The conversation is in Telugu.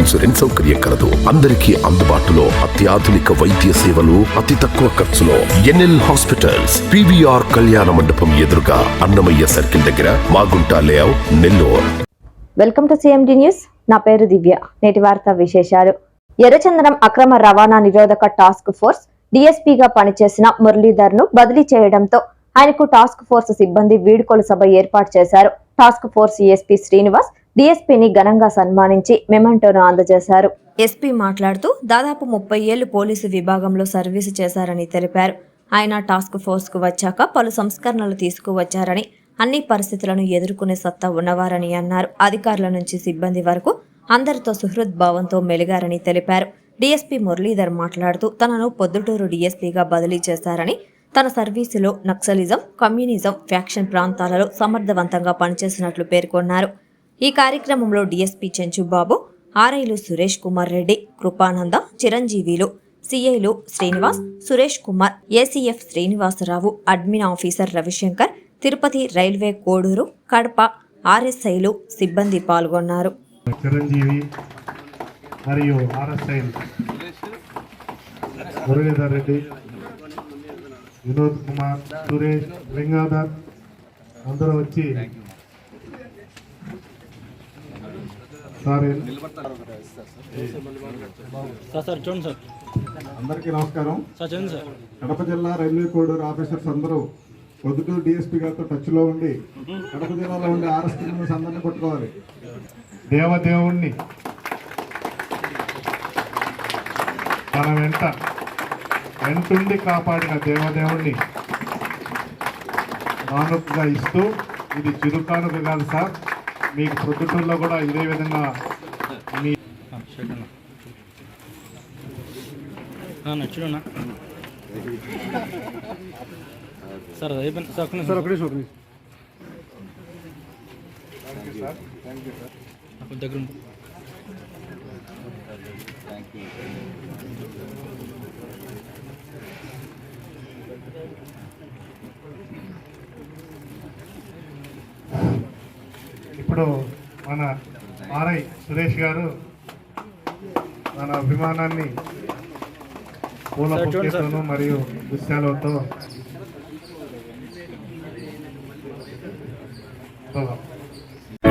ఇన్సూరెన్స్ సౌకర్యం కలదు. అందరికీ అందుబాటులో అత్యాధునిక వైద్య సేవలు అతి తక్కువ ఖర్చులో ఎన్ఎల్ హాస్పిటల్స్ పివిఆర్ కళ్యాణ మండపం ఎదురుగా అన్నమయ్య సర్కిల్ దగ్గర Magunta layout Nellore. Welcome to CMD news. నా పేరు దివ్య. నేటి వార్త విశేషాలు. ఎర్రచందనం అక్రమ రవాణా నిరోధక టాస్క్ ఫోర్స్ డిఎస్పీగా పనిచేసిన మురళీధర్ను బదిలీ చేయడంతో ఆయనకు టాస్క్ ఫోర్స్ సిబ్బంది వీడ్కోలు సభ ఏర్పాటు చేశారు. టాస్క్ ఫోర్స్ ఎస్పీ శ్రీనివాస్ డీఎస్పీని ఘనంగా సన్మానించి మెమంటోను అందజేశారు. ఎస్పీ మాట్లాడుతూ దాదాపు ముప్పై ఏళ్ళు పోలీసు విభాగంలో సర్వీసు చేశారని తెలిపారు. ఆయన టాస్క్ ఫోర్స్కు వచ్చాక పలు సంస్కరణలు తీసుకువచ్చారని అన్ని పరిస్థితులను ఎదుర్కొనే సత్తా ఉన్నవారని అన్నారు. అధికారుల నుంచి సిబ్బంది వరకు అందరితో సుహృద్భావంతో మెలిగారని తెలిపారు. డీఎస్పీ మురళీధర్ మాట్లాడుతూ తనను పొద్దుటూరు డీఎస్పీగా బదిలీ చేశారని తన సర్వీసులో నక్సలిజం కమ్యూనిజం ఫ్యాక్షన్ ప్రాంతాలలో సమర్థవంతంగా పనిచేసినట్లు పేర్కొన్నారు. ఈ కార్యక్రమంలో డిఎస్పీ చెంచుబాబు ఆర్ఐలు సురేష్ కుమార్ రెడ్డి కృపానంద చిరంజీవిలు సిఐలు Srinivas Suresh Kumar ACF Srinivasarao admin officer Ravishankar Tirupati railway Koduru Kadapa ఆర్ఎస్ఐలు సిబ్బంది పాల్గొన్నారు. చిరంజీవి మరియు ఆర్ఎస్ఐ మురళీధర్ రెడ్డి వినోద్ కుమార్ సురేష్ లింగాధర్ అందరూ వచ్చి సార్ సార్ సార్ చూడండి సార్ అందరికీ నమస్కారం. సార్ చూడండి సార్. కడప జిల్లా రైల్వే కోడూరు ఆఫీసర్స్ అందరూ పొద్దుటూరు డిఎస్పీ గారితో టచ్లో ఉండి కడప జిల్లాలో ఉండే ఆర్ఎస్ అందరినీ పట్టుకోవాలి దేవదేవుణ్ణి. తన వెంట వెంటుండి కాపాడిన దేవదేవుణ్ణి కానుకగా ఇస్తూ ఇది చిరు కానుక కాదు సార్. మీకు ప్రొద్దుటూరులో కూడా ఇదే విధంగా మీ షర్ట్ అన్న. చూడన్నా సార్ అది అయిపోయింది. సార్ ఒక్క సార్ ఒకటే చూడండి దగ్గర ఇప్పుడు మన ఆర్ఐ సురేష్ గారు మన అభిమానాన్ని పూల. బొకేతోనూ మరియు దృశ్యాలతో